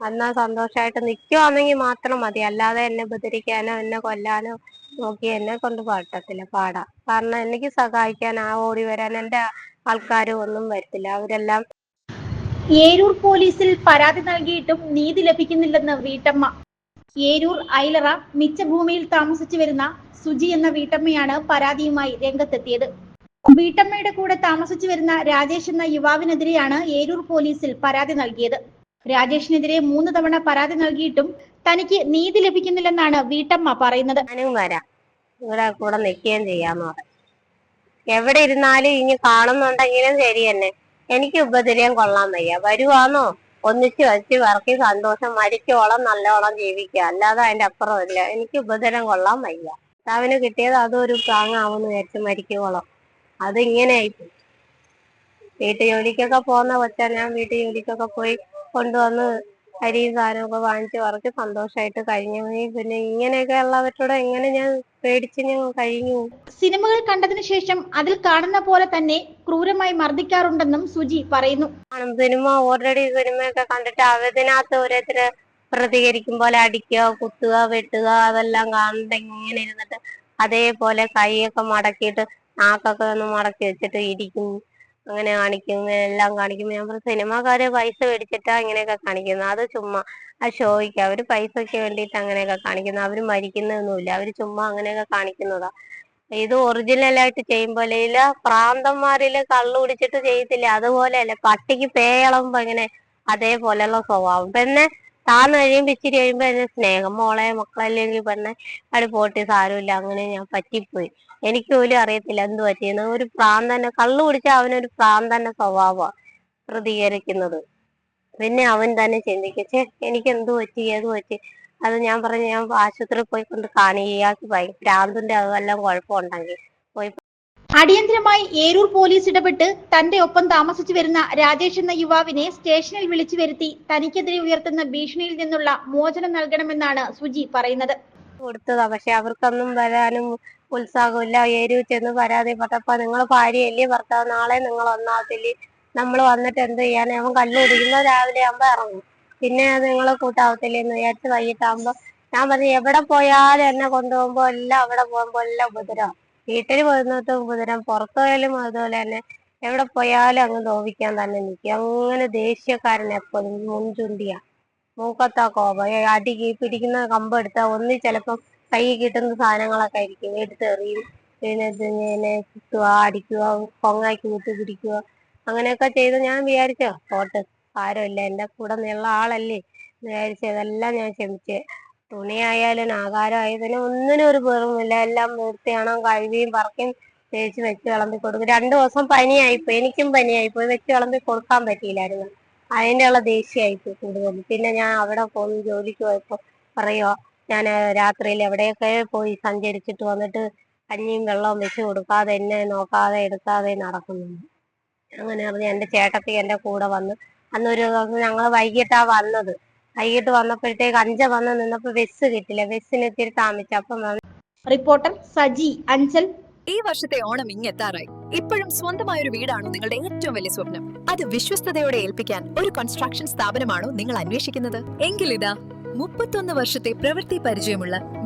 എന്നാ സന്തോഷമായിട്ട് നിൽക്കുവാണെങ്കിൽ മാത്രം മതി. അല്ലാതെ എന്നെ ഉപദ്രവിക്കാനോ എന്നെ കൊല്ലാനോ നോക്കി എന്നെ കൊണ്ട് പാട്ടത്തില്ല പാടാ. കാരണം എനിക്ക് സഹായിക്കാൻ ആ ഓടി വരാൻ എന്റെ ആൾക്കാരും ഒന്നും വരത്തില്ല. അവരെല്ലാം ഏരൂർ പോലീസിൽ പരാതി നൽകിയിട്ടും നീതി ലഭിക്കുന്നില്ലെന്ന് വീട്ടമ്മ. ഏരൂർ ഐലറ മിച്ചഭൂമിയിൽ താമസിച്ചു വരുന്ന സുജി എന്ന വീട്ടമ്മയാണ് പരാതിയുമായി രംഗത്തെത്തിയത്. വീട്ടമ്മയുടെ കൂടെ താമസിച്ചു വരുന്ന രാജേഷ് എന്ന യുവാവിനെതിരെയാണ് ഏരൂർ പോലീസിൽ പരാതി നൽകിയത്. രാജേഷിനെതിരെ മൂന്ന് തവണ പരാതി നൽകിയിട്ടും തനിക്ക് നീതി ലഭിക്കുന്നില്ലെന്നാണ് വീട്ടമ്മ പറയുന്നത്. കൂടെ നിൽക്കുകയും ചെയ്യാന്ന് എവിടെ ഇരുന്നാലും ഇനി കാണുന്നുണ്ടെങ്കിലും ശരി തന്നെ. എനിക്ക് ഉപദ്രവം കൊള്ളാൻ വയ്യ. വരുവാന്നോ? ഒന്നിച്ച് വെച്ച് വർക്കി സന്തോഷം മരിക്കോളം നല്ലോളം ജീവിക്കുക. അല്ലാതെ അതിന്റെ അപ്പുറം ഇല്ല. എനിക്ക് ഉപദ്രവം കൊള്ളാൻ വയ്യ. അവന് കിട്ടിയത് അതൊരു താങ്ങാവുന്ന വിചാരിച്ച് മരിക്കോളം അത് ഇങ്ങനെ ആയിപ്പോയി വീട്ടു ജോലിക്കൊക്കെ പോകുന്ന കൊച്ചാ. ഞാൻ വീട്ടു ജോലിക്കൊക്കെ പോയി കൊണ്ടുവന്ന് അരിയും സാധനമൊക്കെ വാങ്ങിച്ച് വറച്ച് സന്തോഷമായിട്ട് കഴിഞ്ഞു. പിന്നെ ഇങ്ങനെയൊക്കെ ഉള്ളവരോട് എങ്ങനെ ഞാൻ പേടിച്ച് ഞാൻ കഴിഞ്ഞു? സിനിമകൾ കണ്ടതിന് ശേഷം അതിൽ കാണുന്ന പോലെ തന്നെ ക്രൂരമായി മർദ്ദിക്കാറുണ്ടെന്നും സുജി പറയുന്നു. സിനിമ ഓൾറെഡി സിനിമയൊക്കെ കണ്ടിട്ട് അവതിനകത്ത് ഓരോരുത്തര് പ്രതികരിക്കും പോലെ അടിക്കുക കുത്തുക വെട്ടുക അതെല്ലാം കാണുന്നുണ്ട് ഇങ്ങനെ ഇരുന്നിട്ട് അതേപോലെ കൈയൊക്കെ മടക്കിയിട്ട് നാക്കൊക്കെ ഒന്ന് മടക്കി വെച്ചിട്ട് ഇരിക്കും അങ്ങനെ കാണിക്കും എല്ലാം കാണിക്കും ഞാൻ പറഞ്ഞു സിനിമാക്കാര് പൈസ മേടിച്ചിട്ടാ ഇങ്ങനെയൊക്കെ കാണിക്കുന്നത് അത് ചുമ്മാ ആ ഷോയ്ക്ക് അവർ പൈസയ്ക്ക് വേണ്ടിയിട്ട് അങ്ങനെയൊക്കെ കാണിക്കുന്നത് അവർ മരിക്കുന്നൊന്നുമില്ല. അവർ ചുമ്മാ അങ്ങനെയൊക്കെ കാണിക്കുന്നതാ. ഇത് ഒറിജിനൽ ആയിട്ട് ചെയ്യുമ്പോലെ ഇല്ല പ്രാന്തന്മാരിൽ കള്ളു കുടിച്ചിട്ട് ചെയ്യത്തില്ല. അതുപോലെയല്ല പട്ടിക്ക് പേയളമ്പോ ഇങ്ങനെ അതേപോലെയുള്ള സ്വഭാവം. പിന്നെ താന്ന് കഴിയുമ്പോ ഇച്ചിരി കഴിയുമ്പോ എന്നെ സ്നേഹം. മോളെ മക്കളല്ലെങ്കിൽ പെണ്ണെ. അവിടെ പോട്ടി സാരമില്ല. അങ്ങനെ ഞാൻ പറ്റിപ്പോയി. എനിക്ക് പോലും അറിയത്തില്ല എന്ത് പറ്റിയെന്ന് ഒരു പ്രാന്തന്നെ കള്ളു കുടിച്ചാൽ അവനൊരു പ്രാന്തന്ന സ്വഭാവമാണ് പ്രതികരിക്കുന്നത്. പിന്നെ അവൻ തന്നെ ചിന്തിക്കും എനിക്ക് എന്ത് പറ്റി ഏത് പറ്റി? അത് ഞാൻ പറഞ്ഞു ഞാൻ ആശുപത്രിയിൽ പോയി കൊണ്ട് കാണി പോയി പ്രാന്തിന്റെ അതെല്ലാം കുഴപ്പമുണ്ടെങ്കിൽ പോയി അടിയന്തരമായി ഏരൂർ പോലീസ് ഇടപെട്ട് തന്റെ ഒപ്പം താമസിച്ചു വരുന്ന രാജേഷ് എന്ന യുവാവിനെ സ്റ്റേഷനിൽ വിളിച്ചു വരുത്തി തനിക്കെതിരെ ഉയർത്തുന്ന ഭീഷണിയിൽ നിന്നുള്ള മോചനം നൽകണമെന്നാണ് സുജി പറയുന്നത്. കൊടുത്തതാ പക്ഷെ അവർക്കൊന്നും വരാനും ഉത്സാഹമില്ല. ഏരിയ ചെന്ന് പരാതിപ്പെട്ടപ്പോ നിങ്ങൾ ഭാര്യയല്ലേ ഭർത്താവ്? നാളെ നിങ്ങൾ ഒന്നാകത്തില്ലേ നമ്മൾ വന്നിട്ട് എന്ത് ചെയ്യാൻ അവൻ കല്ല് കുടിക്കുന്ന രാവിലെ ആകുമ്പോ ഇറങ്ങും. പിന്നെ അത് നിങ്ങളെ കൂട്ടാവത്തില്ലേ എന്ന് വിചാരിച്ച് വൈകിട്ടാകുമ്പോ ഞാൻ പറഞ്ഞു എവിടെ പോയാലും എന്നെ കൊണ്ടുപോകുമ്പോ എല്ലാം അവിടെ പോകുമ്പോ എല്ലാം ഉപദ്രവം. വീട്ടിൽ പോകുന്നത് ഉപദ്രവം. പുറത്തു പോയാലും അതുപോലെ തന്നെ. എവിടെ പോയാലും അങ്ങ് നോവിക്കാൻ തന്നെ നിൽക്കും അങ്ങനെ ദേഷ്യക്കാരൻ എപ്പോഴും മുൻചുണ്ടിയാ. മൂക്കത്താ കോപം. അടി പിടിക്കുന്ന കമ്പ് ഒന്ന് ഒന്നി ചിലപ്പം കൈ കിട്ടുന്ന സാധനങ്ങളൊക്കെ ആയിരിക്കും. എടുത്തെറിയും. പിന്നെ പിന്നെ കുത്തുക അടിക്കുക കൊങ്ങാക്കി വിട്ട് പിടിക്കുക. അങ്ങനെയൊക്കെ ചെയ്ത് ഞാൻ വിചാരിച്ചോ പോട്ട് ആരുമില്ല എന്റെ കൂടെ നിന്നുള്ള ആളല്ലേ വിചാരിച്ച് ഇതെല്ലാം ഞാൻ ക്ഷമിച്ച്. തുണിയായാലും ആഹാരമായതിനും ഒന്നിനും ഒരു പേറുമില്ല എല്ലാം വൃത്തിയാണോ കഴുകിയും പറക്കിയും തേച്ച് വെച്ച് വിളമ്പി കൊടുക്കും. രണ്ടു ദിവസം പനിയായിപ്പോയി. എനിക്കും പനിയായിപ്പോയി. വെച്ച് വിളമ്പി കൊടുക്കാൻ പറ്റിയില്ലായിരുന്നു. അതിന്റെ ഉള്ള ദേഷ്യമായിപ്പോയി കൂടുതൽ പിന്നെ ഞാൻ അവിടെ പോയി ജോലിക്ക് പോയപ്പോ പറയുവോ ഞാൻ രാത്രിയിൽ എവിടെയൊക്കെ പോയി സഞ്ചരിച്ചിട്ട് വന്നിട്ട് കഞ്ഞിയും വെള്ളവും വെച്ച് കൊടുക്കാതെ എന്നെ നോക്കാതെ എടുക്കാതെ നടക്കുന്നു അങ്ങനെ പറഞ്ഞ് എന്റെ ചേട്ടത്തി എന്റെ കൂടെ വന്ന് അന്നൊരു ദിവസം ഞങ്ങൾ വൈകിട്ടാ വന്നത്. വൈകിട്ട് വന്നപ്പോഴത്തേക്ക് അഞ്ച വന്ന് നിന്നപ്പോ ബസ് കിട്ടില്ല. ബസ്സിന് ഇത്തിരി താമസിച്ചു. അപ്പം റിപ്പോർട്ടർ സജി അഞ്ചൽ. ഈ വർഷത്തെ ഓണം ഇങ്ങെത്താറായി. ഇപ്പോഴും സ്വന്തമായ ഒരു വീടാണോ നിങ്ങളുടെ ഏറ്റവും വലിയ സ്വപ്നം. അത് വിശ്വസ്തയോടെ ഏൽപ്പിക്കാൻ ഒരു കൺസ്ട്രക്ഷൻ സ്ഥാപനമാണോ നിങ്ങൾ അന്വേഷിക്കുന്നത്? എങ്കിലിതാ മുപ്പത്തൊന്ന് വർഷത്തെ പ്രവൃത്തി പരിചയമുള്ള